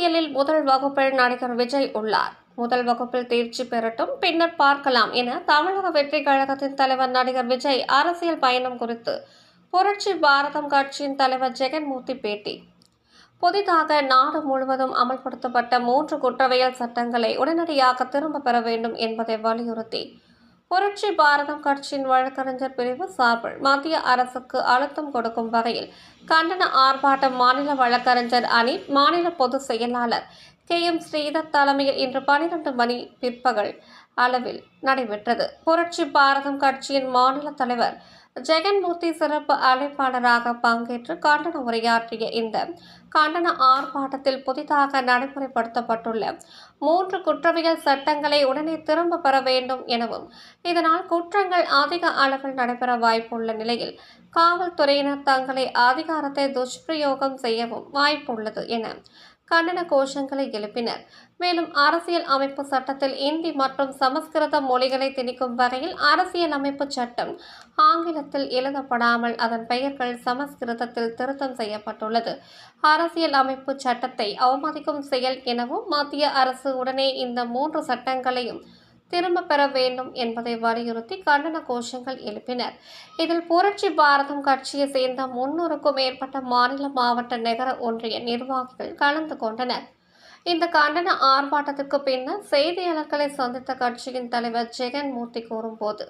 அரசியலில் முதல் வகுப்பில் நடிகர் விஜய் உள்ளார். முதல் வகுப்பில் தேர்ச்சி பெறட்டும் பின்னர் பார்க்கலாம் என தமிழக வெற்றி கழகத்தின் தலைவர் நடிகர் விஜய் அரசியல் பயணம் குறித்து புரட்சி பாரதம் கட்சியின் தலைவர் ஜெகன்மூர்த்தி பேட்டி. புதிதாக நாடு முழுவதும் அமல்படுத்தப்பட்ட மூன்று குற்றவியல் சட்டங்களை உடனடியாக திரும்ப பெற வேண்டும் என்பதை வலியுறுத்தி புரட்சி பாரதம் கட்சியின் வழக்கறிஞர் பிரிவு சார்பில் மத்திய அரசுக்கு அழுத்தம் கொடுக்கும் வகையில் கண்டன ஆர்ப்பாட்டம் மாநில வழக்கறிஞர் அணி மாநில பொதுச் செயலாளர் கே. எம். ஸ்ரீதர் தலைமையில் இன்று பனிரெண்டு மணி பிற்பகல் அளவில் நடைபெற்றது. புரட்சி பாரதம் கட்சியின் மாநில தலைவர் ஜெகன்மூர்த்தி சிறப்பு அழைப்பாளராக பங்கேற்று கண்டன உரையாற்றிய இந்த கண்டன ஆர்ப்பாட்டத்தில் புதிதாக நடைமுறைப்படுத்தப்பட்டுள்ள மூன்று குற்றவியல் சட்டங்களை உடனே திரும்ப பெற வேண்டும் எனவும் இதனால் குற்றங்கள் அதிக அளவில் நடைபெற வாய்ப்புள்ள நிலையில் காவல்துறையினர் தங்களை அதிகாரத்தை துஷ்பிரயோகம் செய்யவும் வாய்ப்புள்ளது என கண்டன கோஷங்களை எழுப்பினர். மேலும் அரசியல் அமைப்பு சட்டத்தில் இந்தி மற்றும் சமஸ்கிருத மொழிகளை திணிக்கும் வகையில் அரசியல் அமைப்பு சட்டம் ஆங்கிலத்தில் எழுதப்படாமல் அதன் பெயர்கள் சமஸ்கிருதத்தில் திருத்தம் செய்யப்பட்டுள்ளது. அரசியல் அமைப்பு சட்டத்தை அவமதிக்கும் செயல் எனவும் மத்திய அரசு உடனே இந்த மூன்று சட்டங்களையும் திரும்ப பெற வேண்டும் என்பதை வலியுறுத்தி கண்டன கோஷங்கள் எழுப்பினர். இதில் புரட்சி பாரதம் கட்சியை சேர்ந்த முன்னூறுக்கும் மேற்பட்ட மாநில மாவட்ட நகர ஒன்றிய நிர்வாகிகள் கலந்து கொண்டனர். இந்த கண்டன ஆர்ப்பாட்டத்திற்கு பின்னர் செய்தியாளர்களை சந்தித்த கட்சியின் தலைவர் ஜெகன்மூர்த்தி கூறும்போது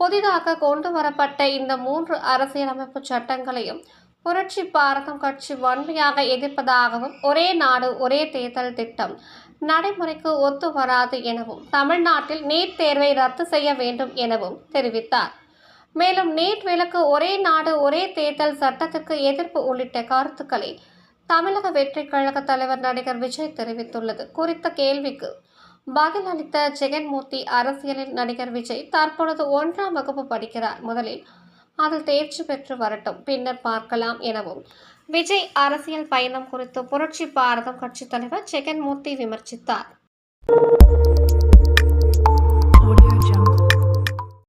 புதிதாக கொண்டு வரப்பட்ட இந்த மூன்று அரசியலமைப்பு சட்டங்களையும் புரட்சி பாரதம் கட்சி வன்மையாக எதிர்ப்பதாகவும் ஒரே நாடு ஒரே தேர்தல் திட்டம் நடைமுறைக்கு ஒத்து வராது எனவும் தமிழ்நாட்டில் நீட் தேர்வை ரத்து செய்ய வேண்டும் எனவும் தெரிவித்தார். மேலும் நீட் விலக்கு ஒரே நாடு ஒரே தேர்தல் சட்டத்திற்கு எதிர்ப்பு உள்ளிட்ட கருத்துக்களை தமிழக வெற்றி கழக தலைவர் நடிகர் விஜய் தெரிவித்துள்ளது. குறித்த கேள்விக்கு பதிலளித்த ஜெகன்மூர்த்தி அரசியலில் நடிகர் விஜய் தற்பொழுது ஒன்றாம் வகுப்பு படிக்கிறார். முதலில் அதில் தேர்ச்சி பெற்று வரட்டும். பின்னர் பார்க்கலாம் எனவும். விஜய் அரசியல் பயணம் குறித்து புரட்சி பாரதம் கட்சித் தலைவர் ஜெகன்மூர்த்தி விமர்சித்தார்.